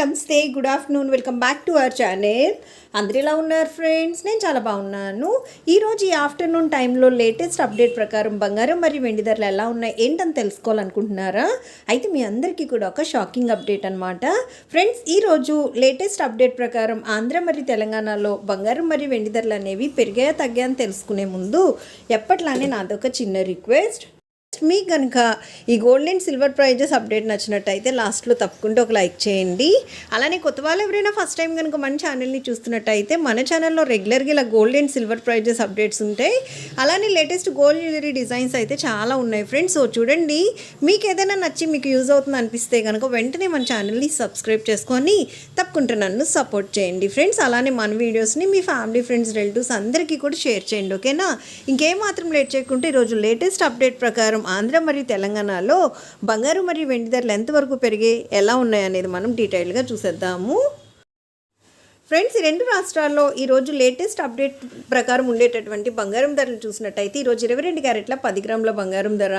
నమస్తే good afternoon. Welcome back to our channel. అందరు ఎలా ఉన్నారు ఫ్రెండ్స్? నేను చాలా బాగున్నాను. ఈరోజు ఈ ఆఫ్టర్నూన్ టైంలో లేటెస్ట్ అప్డేట్ ప్రకారం బంగారం మరియు వెండి ధరలు ఎలా ఉన్నాయి ఏంటని తెలుసుకోవాలనుకుంటున్నారా? అయితే మీ అందరికీ కూడా ఒక షాకింగ్ అప్డేట్ అనమాట ఫ్రెండ్స్ ఈరోజు లేటెస్ట్ అప్డేట్ ప్రకారం ఆంధ్ర మరియు తెలంగాణలో బంగారం మరియు వెండి ధరలు అనేవి పెరిగాయా తగ్గాయని తెలుసుకునే ముందు ఎప్పట్లానే నాదొక చిన్న రిక్వెస్ట్. మీకు కనుక ఈ gold and silver prizes update నచ్చినట్టయితే లాస్ట్లో తప్పకుండా ఒక లైక్ చేయండి. అలానే కొత్త వాళ్ళు ఎవరైనా ఫస్ట్ టైం కనుక మన ఛానల్ని చూస్తున్నట్టయితే మన ఛానల్లో రెగ్యులర్గా ఇలా gold and silver prizes updates ఉంటాయి. అలానే లేటెస్ట్ గోల్డ్ జ్యువెలరీ డిజైన్స్ అయితే చాలా ఉన్నాయి ఫ్రెండ్స్ సో చూడండి మీకు ఏదైనా నచ్చి మీకు యూజ్ అవుతుంది అనిపిస్తే కనుక వెంటనే మన ఛానల్ని సబ్స్క్రైబ్ చేసుకొని తప్పకుండా నన్ను సపోర్ట్ చేయండి ఫ్రెండ్స్ అలానే మన వీడియోస్ని మీ ఫ్యామిలీ ఫ్రెండ్స్ రిలేటివ్స్ అందరికీ కూడా షేర్ చేయండి ఓకేనా ఇంకేం మాత్రం లేట్ చేయకుంటే ఈరోజు లేటెస్ట్ అప్డేట్ ప్రకారం ఆంధ్ర మరియు తెలంగాణలో బంగారు మరియు వెండి ధరలు ఎంతవరకు పెరిగి ఎలా ఉన్నాయి అనేది మనం డీటెయిల్గా చూసేద్దాము. ఫ్రెండ్స్ ఈ రెండు రాష్ట్రాల్లో ఈరోజు లేటెస్ట్ అప్డేట్ ప్రకారం ఉండేటటువంటి బంగారం ధరలు చూసినట్టయితే ఈరోజు ఇరవై రెండు క్యారెట్ల పది గ్రాముల బంగారం ధర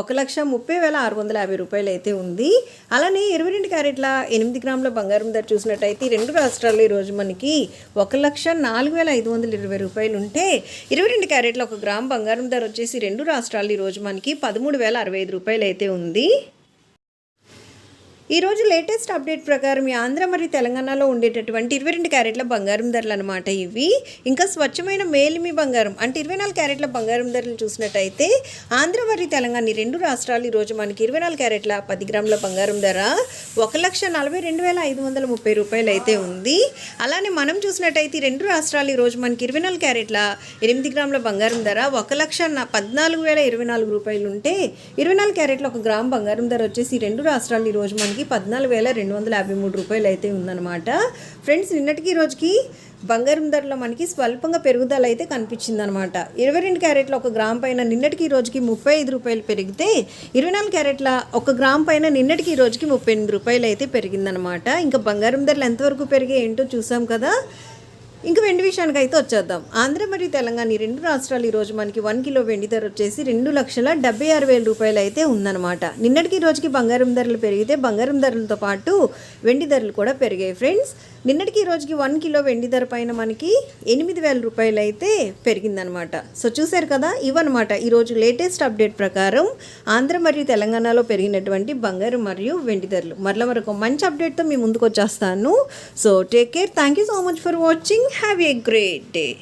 ఒక లక్ష ముప్పై వేల ఆరు వందల యాభై రూపాయలు అయితే ఉంది. అలానే ఇరవై రెండు క్యారెట్ల ఎనిమిది గ్రాముల బంగారం ధర చూసినట్టయితే ఈ రెండు రాష్ట్రాల్లో ఈరోజు మనకి ఒక లక్ష నాలుగు వేల ఐదు వందల ఇరవై రూపాయలు ఉంటే ఇరవై రెండు క్యారెట్ల ఒక గ్రామ్ బంగారం ధర వచ్చేసి రెండు రాష్ట్రాల్లో ఈరోజు మనకి పదమూడు వేల అరవై ఐదు రూపాయలు అయితే ఉంది. ఈరోజు లేటెస్ట్ అప్డేట్ ప్రకారం ఈ ఆంధ్ర మరియు తెలంగాణలో ఉండేటటువంటి ఇరవై రెండు క్యారెట్ల బంగారం ధరలు అనమాట ఇవి. ఇంకా స్వచ్ఛమైన మేలిమి బంగారం అంటే ఇరవై నాలుగు క్యారెట్ల బంగారం ధరలు చూసినట్టయితే ఆంధ్ర మరియు తెలంగాణ రెండు రాష్ట్రాలు ఈరోజు మనకి ఇరవై నాలుగు క్యారెట్ల పది గ్రాముల బంగారం ధర ఒక లక్ష నలభై రెండు వేల ఐదు వందల ముప్పై రూపాయలు అయితే ఉంది. అలానే మనం చూసినట్టయితే రెండు రాష్ట్రాలు ఈరోజు మనకి ఇరవై నాలుగు క్యారెట్ల ఎనిమిది గ్రాముల బంగారం ధర ఒక లక్ష న- పద్నాలుగు వేల ఇరవై నాలుగు రూపాయలు ఉంటే ఇరవై నాలుగు క్యారెట్ల ఒక గ్రామ్ బంగారం ధర వచ్చేసి రెండు రాష్ట్రాలు ఈరోజు మనకి పద్నాలుగు వేల రెండు వందల యాభై మూడు రూపాయలు అయితే ఉందన్నమాట. ఫ్రెండ్స్ నిన్నటికి రోజుకి బంగారం ధరలో మనకి స్వల్పంగా పెరుగుదల అయితే కనిపించింది అనమాట ఇరవై రెండు క్యారెట్ల ఒక గ్రామ్ పైన నిన్నటికి ఈ రోజుకి ముప్పై ఐదు రూపాయలు పెరిగితే ఇరవై నాలుగు క్యారెట్ల ఒక గ్రామ్ పైన నిన్నటికి ఈ రోజుకి ముప్పై ఎనిమిది రూపాయలు అయితే పెరిగిందనమాట ఇంకా బంగారం ధరలు ఎంతవరకు పెరిగాయి ఏంటో చూసాం కదా. ఇంకా వెండి విషయానికి అయితే వచ్చేద్దాం. ఆంధ్ర మరియు తెలంగాణ ఈ రెండు రాష్ట్రాలు ఈరోజు మనకి వన్ కిలో వెండి ధర వచ్చేసి రెండు లక్షల డెబ్బై ఆరు వేల రూపాయలు అయితే ఉందన్నమాట. నిన్నటికి ఈ రోజుకి బంగారం ధరలు పెరిగితే బంగారం ధరలతో పాటు వెండి ధరలు కూడా పెరిగాయి ఫ్రెండ్స్. నిన్నటికి ఈ రోజుకి వన్ కిలో వెండి ధర పైన మనకి ఎనిమిది వేల రూపాయలు అయితే పెరిగిందనమాట సో చూశారు కదా ఇవన్నమాట. ఈరోజు లేటెస్ట్ అప్డేట్ ప్రకారం ఆంధ్ర మరియు తెలంగాణలో పెరిగినటువంటి బంగారం మరియు వెండి ధరలు. మరల మరొక మంచి అప్డేట్తో మీ ముందుకు వచ్చేస్తాను. So take care. Thank you so much for watching. have a great day.